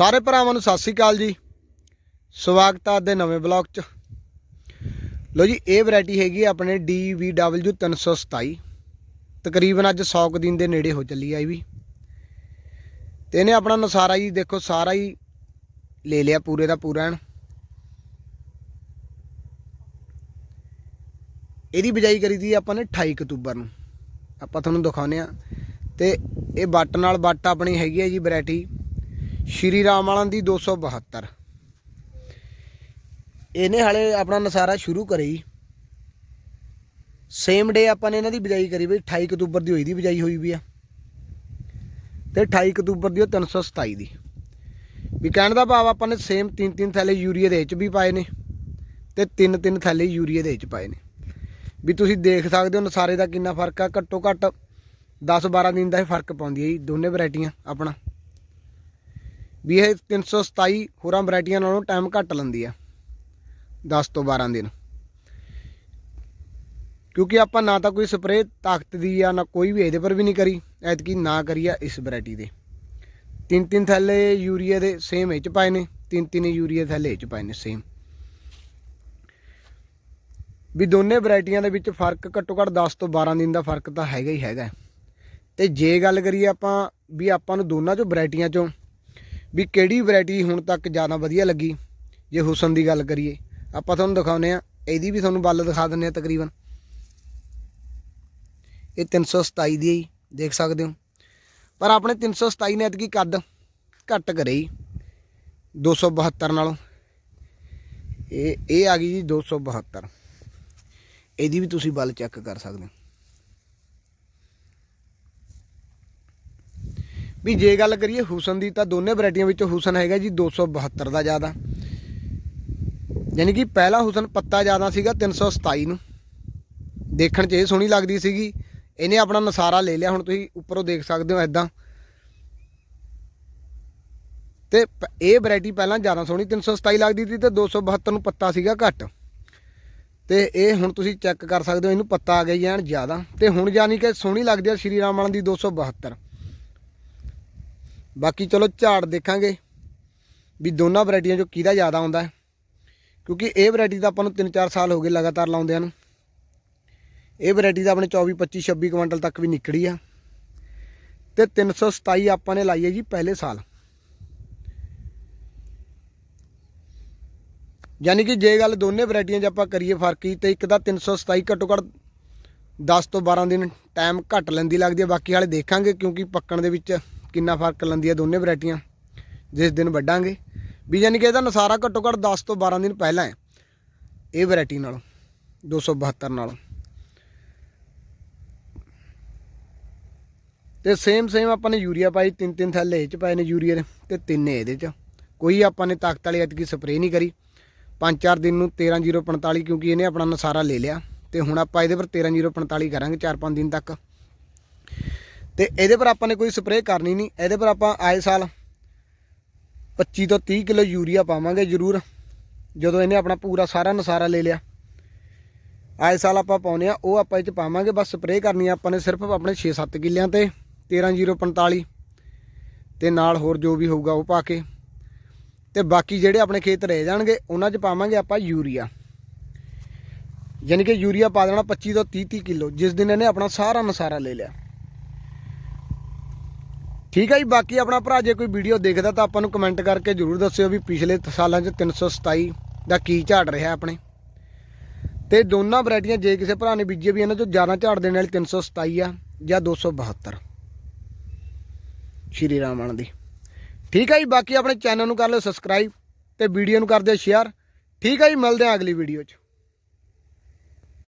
ਸਾਰੇ ਭਰਾਵਾਂ ਨੂੰ ਸਤਿ ਸ੍ਰੀ ਅਕਾਲ ਜੀ। ਸਵਾਗਤ ਹੈ ਦੇ ਨਵੇਂ ਬਲੌਗ 'ਚ। ਲੋ ਜੀ, ਇਹ ਵੈਰਾਈਟੀ ਹੈਗੀ ਆ ਆਪਣੇ DVW 327 ਤਕਰੀਬਨ ਅੱਜ 100 ਕੁ ਦਿਨ ਦੇ ਨੇੜੇ ਹੋ ਚੱਲੀ ਆਈ ਵੀ। ਤੇ ਇਹਨੇ ਆਪਣਾ ਨਸਾਰਾ ਜੀ ਦੇਖੋ, ਸਾਰਾ ਹੀ ਲੈ ਲਿਆ ਪੂਰੇ ਦਾ ਪੂਰਾ ਐਨ। ਇਹਦੀ ਬਿਜਾਈ ਕਰੀ ਦੀ ਆਪਾਂ ਨੇ 28 ਅਕਤੂਬਰ ਨੂੰ। ਆਪਾਂ ਤੁਹਾਨੂੰ ਦਿਖਾਉਂਦੇ ਆ। ਤੇ ਇਹ ਬੱਟ ਨਾਲ ਬੱਟ ਆਪਣੀ ਹੈਗੀ ਹੈ ਜੀ ਵੈਰਾਈਟੀ ਸ਼੍ਰੀ ਰਾਮ ਵਾਲਾਂ ਦੀ 272 ਇਹਨੇ ਹਾਲੇ ਆਪਣਾ ਨਸਾਰਾ ਸ਼ੁਰੂ ਕਰੇ ਸੇਮ ਡੇ ਆਪਾਂ ਨੇ ਇਹਨਾਂ ਦੀ ਬਿਜਾਈ ਕਰੀ ਬਈ 28 ਅਕਤੂਬਰ ਦੀ ਹੋਈ ਦੀ, ਬਿਜਾਈ ਹੋਈ ਵੀ ਆ। ਤੇ 28 ਅਕਤੂਬਰ ਦੀ ਉਹ 327 ਦੀ। ਵੀ ਕਹਿਣ ਦਾ ਭਾਵ ਆਪਾਂ ਨੇ ਸੇਮ ਤਿੰਨ ਤਿੰਨ ਥੈਲੇ ਯੂਰੀਆ ਦੇ ਵਿੱਚ ਵੀ ਪਾਏ ਨੇ ਤੇ ਤਿੰਨ ਤਿੰਨ ਥੈਲੇ ਯੂਰੀਆ ਦੇ ਵਿੱਚ ਪਾਏ ਨੇ। ਵੀ ਤੁਸੀਂ ਦੇਖ ਸਕਦੇ ਹੋ ਨਸਾਰੇ ਦਾ ਕਿੰਨਾ ਫ਼ਰਕ ਆ। ਘੱਟੋ ਘੱਟ 10 12 ਦਿਨ ਦਾ ਹੀ ਫ਼ਰਕ ਪਾਉਂਦੀ ਹੈ ਜੀ, ਦੋਨੇ ਵੈਰਾਈਟੀਆਂ ਆਪਣਾ। ਵੀ ਇਹ 327 ਹੋਰਾਂ ਵੈਰਾਈਟੀਆਂ ਨਾਲੋਂ ਟਾਈਮ ਘੱਟ ਲੈਂਦੀ ਆ। 10 ਤੋਂ 12 ਦਿਨ। ਕਿਉਂਕਿ ਆਪਾਂ ਨਾ ਤਾਂ ਕੋਈ ਸਪਰੇਅ ਤਾਕਤ ਦੀ ਆ, ਨਾ ਕੋਈ ਵੀ ਇਹਦੇ ਪਰ ਵੀ ਨਹੀਂ ਕਰੀ। ਐਤਕੀ ਨਾ ਕਰੀਆ ਇਸ ਵੈਰਾਈਟੀ ਦੇ। ਤਿੰਨ ਤਿੰਨ ਥੈਲੇ ਯੂਰੀਆ ਦੇ ਸੇਮ ਇਹ ਚ ਪਾਏ ਨੇ। ਤਿੰਨ ਤਿੰਨ ਯੂਰੀਆ ਥੈਲੇ ਇਹ ਚ ਪਾਏ ਨੇ ਸੇਮ ਵੀ ਦੋਨੇ ਵੈਰਾਈਟੀਆਂ ਦੇ ਵਿੱਚ ਫ਼ਰਕ ਘੱਟੋ ਘੱਟ 10 ਤੋਂ 12 ਦਿਨ ਦਾ ਫ਼ਰਕ ਤਾਂ ਹੈਗਾ ਹੀ ਹੈਗਾ। ਤੇ ਜੇ ਗੱਲ ਕਰੀਏ ਆਪਾਂ, ਵੀ ਆਪਾਂ ਨੂੰ ਦੋਨਾਂ ਚੋਂ ਵੈਰਾਈਟੀਆਂ ਚੋਂ ਵੀ ਕਿਹੜੀ ਵੈਰਾਈਟੀ ਹੁਣ ਤੱਕ ਜ਼ਿਆਦਾ ਵਧੀਆ ਲੱਗੀ? ਜੇ ਹੁਸਨ ਦੀ ਗੱਲ ਕਰੀਏ ਆਪਾਂ ਤੁਹਾਨੂੰ ਦਿਖਾਉਨੇ ਆ ਇਹਦੀ ਵੀ ਤੁਹਾਨੂੰ ਬੱਲ ਦਿਖਾ ਦਿੰਨੇ ਆ ਤਕਰੀਬਨ। ਇਹ 327 ਦੀ ਹੈ ਜੀ, ਦੇਖ ਸਕਦੇ ਹੋ। ਪਰ ਆਪਣੇ 327 ਨੇ ਐਤਕੀ ਕੱਦ ਘੱਟ ਕਰੇ ਜੀ 272 ਨਾਲੋਂ। ਇਹ ਇਹ ਆ ਗਈ ਜੀ 272 ਇਹਦੀ ਵੀ ਤੁਸੀਂ ਬੱਲ ਚੈੱਕ ਕਰ ਸਕਦੇ ਹੋ। ਵੀ ਜੇ ਗੱਲ ਕਰੀਏ ਹੁਸਨ ਦੀ ਤਾਂ ਦੋਨੇ ਵੈਰਾਈਟੀਆਂ ਵਿੱਚੋਂ ਹੁਸਨ ਹੈਗਾ ਜੀ 272 ਦਾ ਜ਼ਿਆਦਾ। ਯਾਨੀ ਕਿ ਪਹਿਲਾ ਹੁਸਨ ਪੱਤਾ ਜ਼ਿਆਦਾ ਸੀਗਾ 327 ਨੂੰ। ਦੇਖਣ 'ਚ ਇਹ ਸੋਹਣੀ ਲੱਗਦੀ ਸੀਗੀ। ਇਹਨੇ ਆਪਣਾ ਨਸਾਰਾ ਲੈ ਲਿਆ, ਹੁਣ ਤੁਸੀਂ ਉੱਪਰੋਂ ਦੇਖ ਸਕਦੇ ਹੋ ਐਦਾਂ ਤੇ ਪ- ਇਹ ਵੈਰਾਈਟੀ ਪਹਿਲਾਂ ਜ਼ਿਆਦਾ ਸੋਹਣੀ 327 ਲੱਗਦੀ ਸੀ ਤੇ 272 ਨੂੰ ਪੱਤਾ ਸੀਗਾ ਘੱਟ। ਤੇ ਇਹ ਹੁਣ ਤੁਸੀਂ ਚੈੱਕ ਕਰ ਸਕਦੇ ਹੋ, ਇਹਨੂੰ ਪੱਤਾ ਆ ਗਿਆ ਜੀ ਜ਼ਿਆਦਾ। ਤੇ ਹੁਣ ਜਾਨੀ ਕਿ ਸੋਹਣੀ ਲੱਗਦੀ ਹੈ ਸ਼੍ਰੀ ਰਾਮ ਵਾਲਾਂ ਦੀ 272 ਬਾਕੀ ਚਲੋ ਝਾੜ ਦੇਖਾਂਗੇ ਵੀ ਦੋਨਾਂ ਵੈਰਾਈਟੀਆਂ ਚੋਂ ਕਿਹਦਾ ਜ਼ਿਆਦਾ ਆਉਂਦਾ ਕਿਉਂਕਿ ਇਹ ਵੈਰਾਈਟੀ ਤਾਂ ਆਪਾਂ ਨੂੰ 3-4 ਸਾਲ ਹੋ ਗਏ ਲਗਾਤਾਰ ਲਾਉਂਦਿਆਂ ਨੂੰ। ਇਹ ਵੈਰਾਈਟੀ ਤਾਂ ਆਪਣੇ 24 25 26 ਕੁਇੰਟਲ ਤੱਕ ਵੀ ਨਿਕੜੀ ਆ। ਤੇ 327 ਆਪਾਂ ਨੇ ਲਾਈ ਹੈ ਜੀ ਪਹਿਲੇ ਸਾਲ। ਯਾਨੀ ਕਿ ਜੇ ਗੱਲ ਦੋਨੇ ਵੈਰਾਈਟੀਆਂ 'ਚ ਆਪਾਂ ਕਰੀਏ ਫ਼ਰਕ ਹੀ, ਤੇ ਇੱਕ ਦਾ 327 ਘੱਟੋ ਘੱਟ 10 ਤੋਂ 12 ਦਿਨ ਟਾਈਮ ਘੱਟ ਲੈਂਦੀ ਲੱਗਦੀ ਹੈ। ਬਾਕੀ ਵਾਲੇ ਦੇਖਾਂਗੇ ਕਿਉਂਕਿ ਪੱਕਣ ਦੇ ਵਿੱਚ ਕਿੰਨਾ ਫ਼ਰਕ ਲੈਂਦੀ ਹੈ ਦੋਨੇ ਵੈਰਾਈਟੀਆਂ। ਜਿਸ ਦਿਨ ਵੱਢਾਂਗੇ। ਵੀ ਯਾਨੀ ਕਿ ਇਹਦਾ ਨਸਾਰਾ ਘੱਟੋ ਘੱਟ 10 ਤੋਂ 12 ਦਿਨ ਪਹਿਲਾਂ ਹੈ। ਇਹ ਵੈਰਾਈਟੀ ਨਾਲੋਂ 272 ਨਾਲੋਂ। ਤੇ ਸੇਮ ਸੇਮ ਆਪਾਂ ਨੇ ਯੂਰੀਆ ਪਾਈ, ਤਿੰਨ ਤਿੰਨ ਥੈਲੇ ਇਹ ਚ ਪਾਏ ਨੇ ਯੂਰੀਆ ਦੇ ਤੇ ਤਿੰਨ ਇਹਦੇ ਚ। ਕੋਈ ਆਪਾਂ ਨੇ ਤਾਕਤ ਵਾਲੀ ਐਤਕੀ ਸਪਰੇਅ ਨਹੀਂ ਕਰੀ। ਪੰਜ, ਚਾਰ ਦਿਨ ਨੂੰ 13045 ਕਿਉਂਕਿ ਇਹਨੇ ਆਪਣਾ ਨਸਾਰਾ ਲੈ ਲਿਆ। ਤੇ ਹੁਣ ਆਪਾਂ ਇਹਦੇ ਪਰ 13045 ਕਰਾਂਗੇ 4-5 ਦਿਨ ਤੱਕ। ਤੇ ਇਹਦੇ ਪਰ ਆਪਾਂ ਨੇ ਕੋਈ ਸਪਰੇਅ ਕਰਨੀ ਨਹੀਂ। ਇਹਦੇ ਪਰ ਆਪਾਂ ਆਏ ਸਾਲ 25 ਤੋਂ 30 ਕਿਲੋ ਯੂਰੀਆ ਪਾਵਾਂਗੇ ਜ਼ਰੂਰ। ਜਦੋਂ ਇਹਨੇ ਆਪਣਾ ਪੂਰਾ ਸਾਰਾ ਨਸਾਰਾ ਲੈ ਲਿਆ। ਆਏ ਸਾਲ ਆਪਾਂ ਪਾਉਨੇ ਆ ਉਹ ਆਪਾਂ ਇਹ ਚ ਪਾਵਾਂਗੇ। ਬਸ ਸਪਰੇਅ ਕਰਨੀ ਆ ਆਪਾਂ ਨੇ ਸਿਰਫ ਆਪਣੇ 6-7 ਕਿੱਲਿਆਂ ਤੇ 13045 ਤੇ ਨਾਲ ਹੋਰ ਜੋ ਵੀ ਹੋਊਗਾ ਉਹ ਪਾ ਕੇ। ਤੇ ਬਾਕੀ ਜਿਹੜੇ ਆਪਣੇ ਖੇਤ ਰਹਿ ਜਾਣਗੇ, ਉਹਨਾਂ 'ਚ ਪਾਵਾਂਗੇ ਆਪਾਂ ਯੂਰੀਆ। ਯਾਨੀ ਕਿ ਯੂਰੀਆ ਪਾ ਦੇਣਾ 25 ਤੋਂ 30 30 ਕਿਲੋ, ਜਿਸ ਦਿਨ ਇਹਨੇ ਆਪਣਾ ਸਾਰਾ ਨਸਾਰਾ ਲੈ ਲਿਆ। ਠੀਕ ਹੈ ਜੀ, ਬਾਕੀ ਆਪਣਾ ਭਰਾ ਜੇ ਕੋਈ ਵੀਡੀਓ ਦੇਖਦਾ ਤਾਂ ਆਪਾਂ ਨੂੰ ਕਮੈਂਟ ਕਰਕੇ ਜਰੂਰ ਦੱਸਿਓ ਵੀ ਪਿਛਲੇ ਸਾਲਾਂ 'ਚ 327 ਦਾ ਕੀ ਝਾੜ ਰਿਹਾ ਆਪਣੇ। ਤੇ ਦੋਨਾਂ ਵੈਰਾਈਟੀਆਂ ਜੇ ਕਿਸੇ ਭਰਾ ਨੇ ਬੀਜੇ ਵੀ ਇਹਨਾਂ 'ਚੋਂ ਜ਼ਿਆਦਾ ਝਾੜ ਦੇਣ ਵਾਲੀ 327 ਆ ਜਾਂ 272 ਸ਼੍ਰੀ ਰਾਮਾਨ ਦੀ। ਠੀਕ ਹੈ ਜੀ, ਬਾਕੀ ਆਪਣੇ ਚੈਨਲ ਨੂੰ ਕਰ ਲਿਓ ਸਬਸਕ੍ਰਾਈਬ ਤੇ ਵੀਡੀਓ ਨੂੰ ਕਰ ਦਿਓ ਸ਼ੇਅਰ ਠੀਕ ਹੈ ਜੀ, ਮਿਲਦੇ ਹਾਂ ਅਗਲੀ ਵੀਡੀਓ 'ਚ।